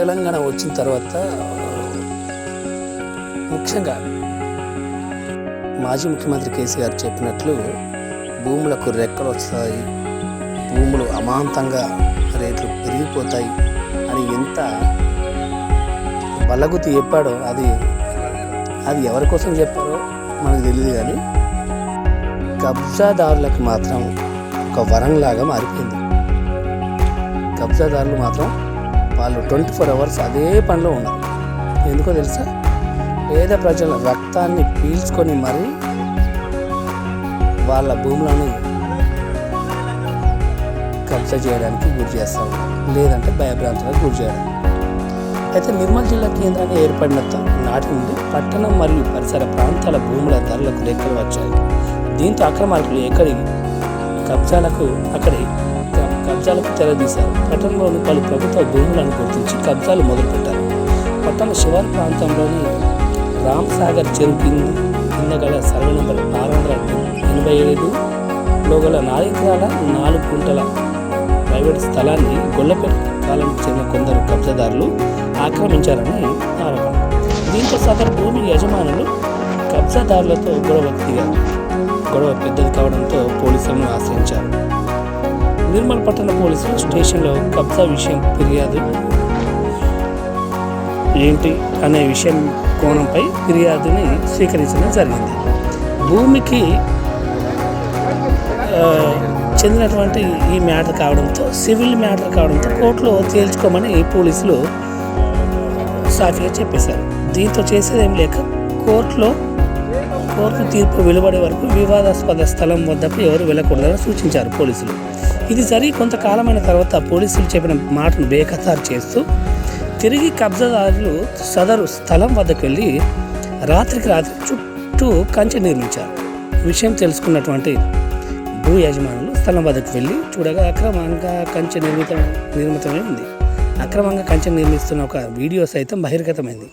తెలంగాణ వచ్చిన తర్వాత ముఖ్యంగా మాజీ ముఖ్యమంత్రి కేసీఆర్ చెప్పినట్లు భూములకు రెక్కలు వస్తాయి భూములు అమాంతంగా రేట్లు పెరిగిపోతాయి అని ఎంత బలగుతి చెప్పాడో అది అది ఎవరి కోసం చెప్పారో మనకు తెలియదు కానీ కబ్జాదారులకు మాత్రం ఒక వరంలాగా మారిపోయింది. కబ్జాదారులు మాత్రం వాళ్ళు ట్వంటీ ఫోర్ అవర్స్ అదే పనిలో ఉన్నారు. ఎందుకో తెలుసా? పేద ప్రజల రక్తాన్ని పీల్చుకొని మరీ వాళ్ళ భూములను కబ్జా చేయడానికి గురి చేస్తూ ఉన్నారు. లేదంటే భయభ్రాంతులకు గురి చేయడం. అయితే నిర్మల్ జిల్లా కేంద్రాన్ని ఏర్పడిన నాటి నుండి పట్టణం మరియు పరిసర ప్రాంతాల భూముల ధరలకు రెక్కలు వచ్చాయి. దీంతో అక్రమాలకు ఎక్కడి కబ్జాలకు అక్కడి కబ్జాలకు తెరదీశారు. పట్టణంలోని పలు ప్రభుత్వ భూములను గుర్తించి కబ్జాలు మొదలుపెట్టారు. పట్టణ శివారు ప్రాంతంలోని రామ్ సాగర్ చెరువు కింద కింద గల సర్వే నెంబర్ ఆరు వందల ఎనభై ఏడులో గల నాలుగుకాల నాలుగు గుంటల ప్రైవేట్ స్థలాన్ని గొల్లపేట కాలానికి చెందిన కొందరు కబ్జాదారులు ఆక్రమించారని ఆరోపణ. దీంతో సదరు భూమి యజమానులు కబ్జాదారులతో గొడవ దిగారు గొడవ పెద్దది కావడంతో పోలీసులను ఆశ్రయించారు. నిర్మల్ పట్టణ పోలీసులు స్టేషన్లో కబ్జా విషయం ఫిర్యాదు. ఏంటి అనే విషయం కోణంపై ఫిర్యాదుని స్వీకరించడం జరిగింది. భూమికి చెందినటువంటి ఈ మ్యాటర్ కావడంతో సివిల్ మ్యాటర్ కావడంతో కోర్టులో తేల్చుకోమని పోలీసులు సాఫీగా చెప్పేశారు. దీంతో చేసేదేం లేక కోర్టులో కోర్టు తీర్పు వెలువడే వరకు వివాదాస్పద స్థలం వద్దకు ఎవరు వెళ్ళకూడదని సూచించారు పోలీసులు. ఇది జరిగి కొంతకాలమైన తర్వాత పోలీసులు చెప్పిన మాటను బేఖతారు చేస్తూ తిరిగి కబ్జాదారులు సదరు స్థలం వద్దకు వెళ్ళి రాత్రికి రాత్రి చుట్టూ కంచె నిర్మించారు. విషయం తెలుసుకున్నటువంటి భూ యజమానులు స్థలం వద్దకు వెళ్ళి చూడగా అక్రమంగా కంచె నిర్మిత నిర్మితమై ఉంది. అక్రమంగా కంచె నిర్మిస్తున్న ఒక వీడియో సైతం బహిర్గతమైంది.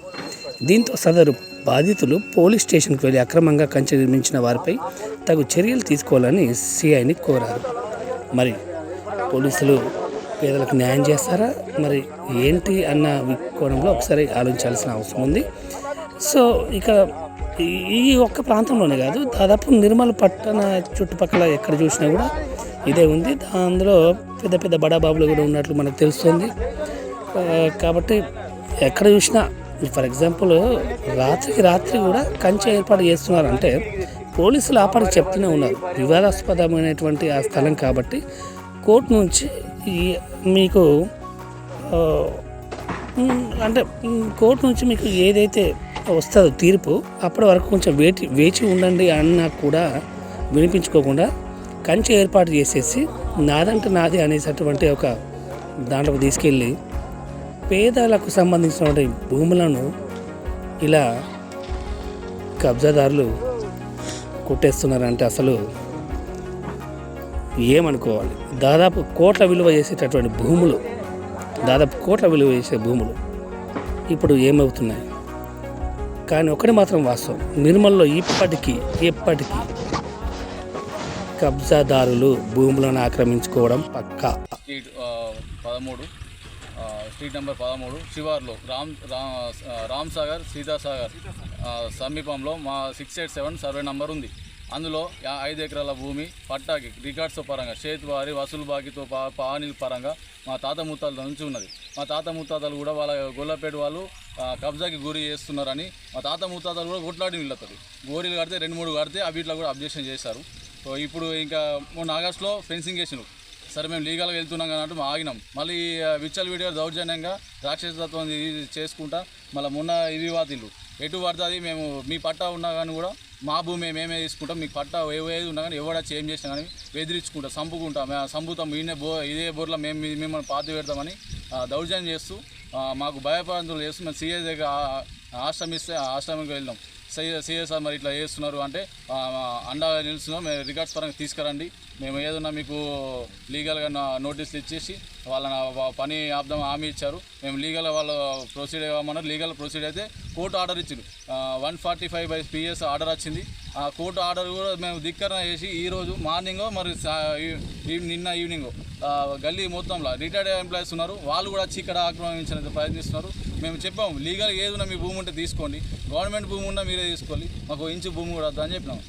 దీంతో సదరు బాధితులు పోలీస్ స్టేషన్కి వెళ్ళి అక్రమంగా కంచె నిర్మించిన వారిపై తగు చర్యలు తీసుకోవాలని సిఐని కోరారు. మరి పోలీసులు పేదలకు న్యాయం చేస్తారా? మరి ఏంటి అన్న కోణంలో ఒకసారి ఆలోచించాల్సిన అవసరం ఉంది. సో ఇక ఈ- ఒక్క ప్రాంతంలోనే కాదు దాదాపు నిర్మల్ పట్టణ చుట్టుపక్కల ఎక్కడ చూసినా కూడా ఇదే ఉంది. అందులో పెద్ద పెద్ద బడాబాబులు కూడా ఉన్నట్లు మనకు తెలుస్తుంది. కాబట్టి ఎక్కడ చూసినా ఫర్ ఎగ్జాంపుల్ రాత్రికి రాత్రి కూడా కంచె ఏర్పాటు చేస్తున్నారంటే పోలీసులు ఆపడి చెప్తూనే ఉన్నారు. వివాదాస్పదమైనటువంటి ఆ స్థలం కాబట్టి కోర్టు నుంచి ఈ మీకు అంటే కోర్టు నుంచి మీకు ఏదైతే వస్తుందో తీర్పు అప్పటి వరకు కొంచెం వేచి వేచి ఉండండి అన్నా కూడా వినిపించుకోకుండా కంచె ఏర్పాటు చేసేసి నాదంటే నాది అనేటటువంటి ఒక దాంట్లోకి తీసుకెళ్ళి పేదలకు సంబంధించినటువంటి భూములను ఇలా కబ్జాదారులు కొట్టేస్తున్నారంటే అసలు ఏమనుకోవాలి? దాదాపు కోట్ల విలువ చేసేటటువంటి భూములు దాదాపు కోట్ల విలువ చేసే భూములు ఇప్పుడు ఏమవుతున్నాయి? కానీ ఒకటి మాత్రం వాస్తవం నిర్మల్లో ఇప్పటికీ ఎప్పటికీ కబ్జాదారులు భూములను ఆక్రమించుకోవడం పక్కా. పదమూడు స్ట్రీట్ నెంబర్ పదమూడు శివార్లో రామ్ రా- రామ్ సాగర్ సీతాసాగర్ సమీపంలో మా six eight seven survey number ఉంది. అందులో యా- ఐదు ఎకరాల భూమి పట్టాకి రికార్డ్స్ పరంగా చేతివారి వసూలు బాకీతో పా పానీల పరంగా మా తాత ముత్తాతల నుంచి ఉన్నది. మా తాత ముత్తాతలు కూడా వాళ్ళ గొల్లపేట వాళ్ళు కబ్జాకి గురి చేస్తున్నారని మా తాత ముత్తాతలు కూడా కొట్లాడి వీళ్ళతది గోరీలు కడితే రెండు మూడు కడితే అవిట్లో కూడా అబ్జెక్షన్ చేశారు. సో ఇప్పుడు ఇంకా మొన్న ఆగస్టులో ఫెన్సింగ్ చేసినారు సరే మేము లీగల్గా వెళ్తున్నాం కానీ మేము ఆగినాం. మళ్ళీ విచ్చల్ వీడియో దౌర్జన్యంగా రాక్షసత్వం ఇది చేసుకుంటా మళ్ళీ మొన్న ఇవి వాతిల్లు ఎటు పడుతుంది మేము మీ పట్టా ఉన్నా కానీ కూడా మా భూమి మేమే తీసుకుంటాం మీకు పట్టా ఏది ఉన్నా కానీ ఎవడ చేంజ్ చేసినా కానీ బెదిరించుకుంటాం చంపుకుంటాం. మేము సంపుతాం ఈయనే బో ఇదే బోర్లో మేము మిమ్మల్ని పాతి పెడతామని ఆ, దౌర్జన్యం చేస్తూ మాకు భయపడంతులు చేస్తూ మేము సీఏ దగ్గర ఆశ్రమిస్తే ఆ ఆశ్రమంకి వెళ్ళాం. సిఎస్ఆర్ మరి ఇట్లా చేస్తున్నారు అంటే అండగా నిలుస్తున్నాం మేము రికార్డ్స్ పరంగా తీసుకురండి. మేము ఏదన్నా మీకు లీగల్గా నోటీసులు ఇచ్చేసి వాళ్ళని పని ఆపుదాం హామీ ఇచ్చారు. మేము లీగల్ వాళ్ళు ప్రొసీడ్ అవ్వమన్నారు లీగల్ ప్రొసీడ్ అయితే కోర్టు ఆర్డర్ ఇచ్చింది one forty five by PS order వచ్చింది. ఆ కోర్టు ఆర్డర్ కూడా మేము ధిక్కరణ చేసి ఈరోజు మార్నింగ్ మరి నిన్న ఈవినింగ్ గల్లీ మొత్తంలో రిటైర్డ్ ఎంప్లాయీస్ ఉన్నారు. వాళ్ళు కూడా వచ్చి ఇక్కడ ఆక్రమించడానికి ప్రయత్నిస్తున్నారు. మేము చెప్పాము లీగల్ ఏదైనా మీ భూమి ఉంటే తీసుకోండి. గవర్నమెంట్ భూమి ఉన్నా తీసుకోవాలి. మాకు ఇంచు భూమి కూడా వద్దు అని చెప్పినాం.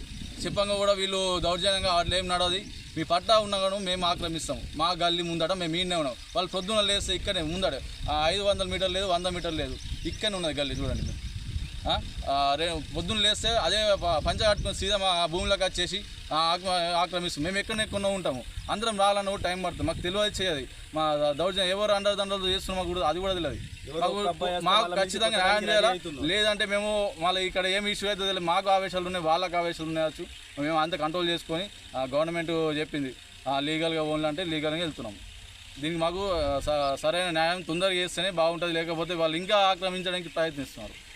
చెప్పంగా కూడా వీళ్ళు దౌర్జన్యంగా వాటిలో ఏం నడవది? మీ పట్టా ఉన్నా కూడా మేము ఆక్రమిస్తాం. మా గల్లీ ముందట మేము ఈయనే ఉన్నాం. వాళ్ళు పొద్దున్న లేస్తే ఇక్కడే ముందట. ఐదు వందల మీటర్లు లేదు వంద మీటర్లు లేదు. ఇక్కడనే ఉన్నది గల్లీ చూడండి మీరు. రే పొద్దున్న లేస్తే అదే పంచ కట్టుకొని సీదా మా భూమిలోకి వచ్చేసి ఆ, ఆక్ర- ఆక్రమిస్తాం మేము ఎక్కడ ఎక్కువ ఉంటాము. అందరం రావాలన్న కూడా టైం పడుతుంది. మాకు తెలియదు చేయదు. మా దౌర్జన్యం ఎవరు అండర్ దండలు చేస్తున్నామో కూడా అది కూడా తెలియదు. మాకు మాకు ఖచ్చితంగా న్యాయం చేయాలా? లేదంటే మేము మళ్ళీ ఇక్కడ ఏం ఇష్యూ అయితే తెలియదు. మాకు ఆవేశాలు ఉన్నాయి వాళ్ళకి ఆవేశాలు ఉన్నాయచ్చు మేము అంత కంట్రోల్ చేసుకొని గవర్నమెంట్ చెప్పింది. లీగల్గా ఓన్లీ అంటే లీగల్గా వెళ్తున్నాం. దీనికి మాకు సరైన న్యాయం తొందరగా చేస్తేనే బాగుంటుంది. లేకపోతే వాళ్ళు ఇంకా ఆక్రమించడానికి ప్రయత్నిస్తున్నారు.